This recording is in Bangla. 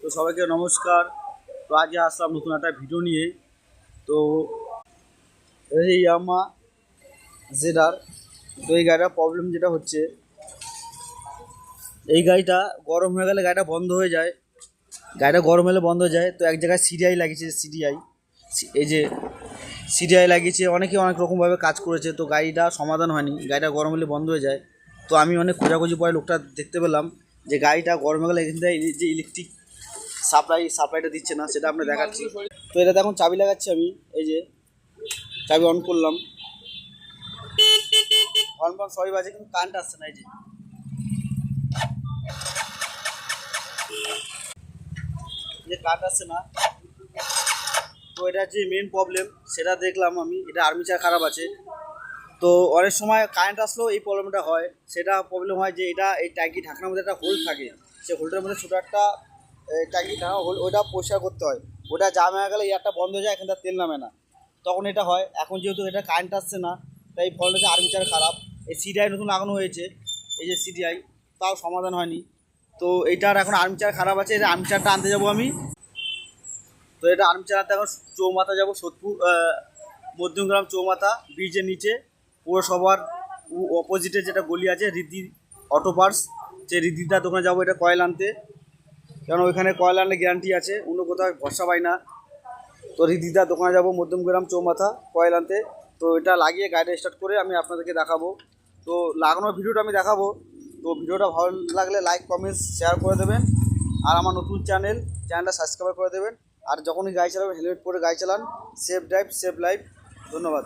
তো সবাইকে নমস্কার। তো আজকে আসলাম নতুন একটা ভিডিও নিয়ে। তো এই ইয়ামা জেডার, তো এই গাড়িটার প্রবলেম যেটা হচ্ছে, এই গাড়িটা গরম হয়ে গেলে গাড়িটা বন্ধ হয়ে যায়। গাড়িটা গরম হলে বন্ধ হয়ে যায়। তো এক জায়গায় সিডিআই লাগিয়েছে সিডিআই এই যে সিডিআই লাগিয়েছে, অনেকে অনেক রকমভাবে কাজ করেছে, তো গাড়িটা সমাধান হয়নি। গাড়িটা গরম হলে বন্ধ হয়ে যায়। তো আমি অনেক খোঁজাখুঁজি পরে লোকটা দেখতে পেলাম যে গাড়িটা গরম হয়ে গেলে এখান থেকে যে ইলেকট্রিক সাপ্লাই, সাপ্লাইটা দিচ্ছে না, সেটা আপনার দেখাচ্ছি। তো এটা এখন চাবি লাগাচ্ছি আমি, এই যে, চাবি অন করলাম। অন বন সবই বাজে, কিন্তু কারেন্ট আসছে না, এই যে। যে কারেন্ট আসছে না, তো এটা যে মেন প্রবলেম সেটা দেখলাম আমি, এটা আর্মিচার খারাপ আছে। তো অনেক সময় কারেন্ট আসলেও এই প্রবলেমটা হয়, সেটা প্রবলেম হয় যে এটা এই ট্যাঙ্কি ঢাকনার মধ্যে একটা হোল থাকে, সেই হোলটার মধ্যে ছোটো একটা এই ট্যাঙ্কি ঢাকা ওটা পরিষ্কার করতে হয়। ওটা জাম হয়ে গেলে এয়ারটা বন্ধ হয়ে যায় এখানটা তেল নামে না। তখন এটা হয়। এখন যেহেতু এটা কারেন্ট আসছে না, তাই ফলটা হচ্ছে আর্মিচার খারাপ। এই সিডিআই নতুন লাগানো হয়েছে, এই যে সিডিআই তাও সমাধান হয়নি। তো এইটার এখন আর্মিচার খারাপ আছে, এই আর্মিচারটা আনতে যাব আমি। তো এটা আর্মিচার আনতে এখন চৌমাথা যাব, সোদপুর মধ্যমগ্রাম চৌমাথা ব্রিজের নিচে। পৌরসভার অপোজিটে যেটা গলি আছে রিদ্ধি অটো পার্টস সেই রিদ্ধিদার দোকানে যাব, এটা কয়েল আনতে। কারণ ওইখানে কয়েল আনলে গ্যারান্টি আছে, অন্য কোথাও ভরসা পাই না। তো রিদ্ধিদার দোকানে যাব, মধ্যমগ্রাম চৌমাথা কয়েল আনতে। তো এটা লাগিয়ে গাড়িটা স্টার্ট করে আমি আপনাদেরকে দেখাবো। তো লাগানোর ভিডিওটা আমি দেখাবো। তো ভিডিওটা ভালো লাগলে লাইক কমেন্টস শেয়ার করে দেবেন। আর আমার নতুন চ্যানেল চ্যানেলটা সাবস্ক্রাইব করে দেবেন। আর যখনই গাড়ি চালাবেন হেলমেট পরে গাড়ি চালান। সেফ ড্রাইভ সেফ লাইফ ধন্যবাদ।